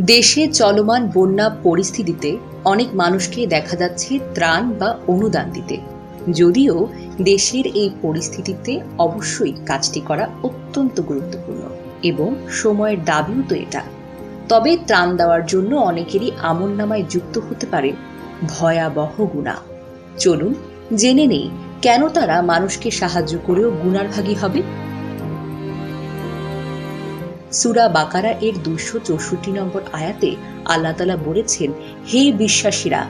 দেশে চলমান বন্যা পরিস্থিতিতে অনেক মানুষকে দেখা যাচ্ছে ত্রাণ বা অনুদান দিতে। যদিও দেশের এই পরিস্থিতিতে অবশ্যই কাজটি করা অত্যন্ত গুরুত্বপূর্ণ এবং সময়ের দাবিও তো এটা। তবে ত্রাণ দেওয়ার জন্য অনেকেরই আমল নামায় যুক্ত হতে পারে ভয়াবহ গুণা। চলুন, জেনে নেই কেন তারা মানুষকে সাহায্য করেও গুনার ভাগী হবে? সুরা বাকারা এর দুশো চৌষট্টি নম্বর আয়াতে আল্লাহ তালা বলেছেন, হে বিশ্বাসীরা,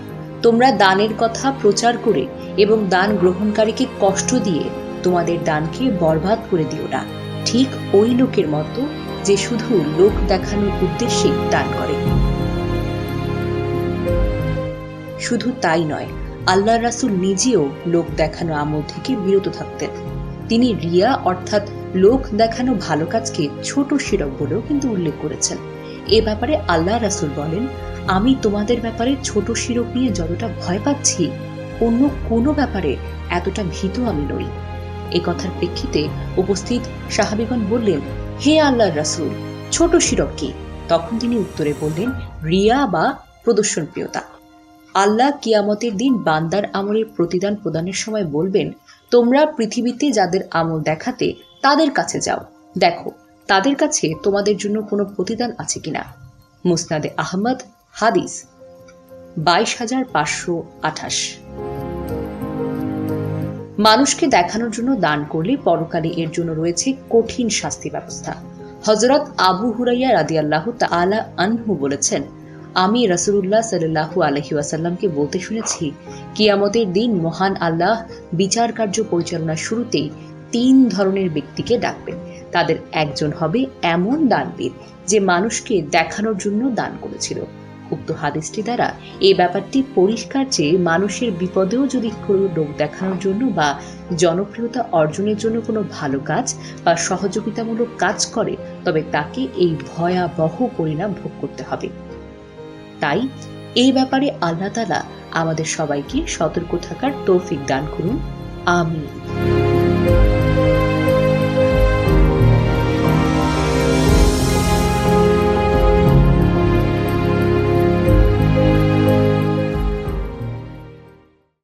তোমরা দানের কথা প্রচার করে এবং দান গ্রহণকারীকে কষ্ট দিয়ে তোমাদের দানকে বরবাদ করে দিও না। ঠিক ওই লোকের মতো যে শুধু লোক দেখানোর উদ্দেশ্যে দান করে। শুধু তাই নয় আল্লাহ রাসূল নিজেও লোক দেখানো আমল থেকে বিরত থাকতেন। তিনি রিয়া অর্থাৎ লোক দেখানো ভালো কাজকে ছোট শিরক বলেও কিন্তু উল্লেখ করেছেন। এ ব্যাপারে আল্লাহ রাসূল বলেন, আমি তোমাদের ব্যাপারে ছোট শিরক নিয়ে যতটা ভয় পাচ্ছি, অন্য কোনো ব্যাপারে এতটা ভীত আমি নই। এ কথার প্রেক্ষিতে উপস্থিত সাহাবিগণ বললেন, হে আল্লাহর রাসূল, ছোট শিরক কি? তখন তিনি উত্তরে বললেন, রিয়া বা প্রদর্শন প্রিয়তা আল্লাহ কিয়ামতের দিন বান্দার আমলের প্রতিদান প্রদানের সময় বলবেন, তোমরা পৃথিবীতে যাদের আমল দেখাতে তাদের কাছে যাও। দেখো, তাদের কাছে তোমাদের জন্য কোনো প্রতিদান আছে কিনা? মুসনাদে আহমদ, হাদিস, বাইশ হাজার পাঁচশো আঠাশ। মানুষকে দেখানোর জন্য দান করলে পরকালে এর জন্য রয়েছে কঠিন শাস্তি ব্যবস্থা। হজরত আবু হুরাইয়া রাদিয়াল্লাহ তাআলা আনহু বলেছেন, আমি রাসূলুল্লাহ সাল্লাল্লাহু আলাইহি ওয়াসাল্লামকে বলতে শুনেছি, কিয়ামতের দিন মহান আল্লাহ বিচার কার্য পরিচালনার শুরুতেই তিন ধরনের ব্যক্তিকে ডাকবেন। তাদের একজন হবে এমন দানবীর যে মানুষকে দেখানোর জন্য দান করেছিল। উক্ত হাদিসটি দ্বারা এই ব্যাপারটি পরিষ্কার যে মানুষের বিপদেও যদি কোনো লোক দেখানোর জন্য বা জনপ্রিয়তা অর্জনের জন্য কোনো ভালো কাজ বা সহযোগিতামূলক কাজ করে, তবে তাকে এই ভয়াবহ পরিণাম ভোগ করতে হবে। তাই এই ব্যাপারে আল্লাহ তালা আমাদের সবাইকে সতর্ক থাকার তৌফিক দান করুন। আমিন।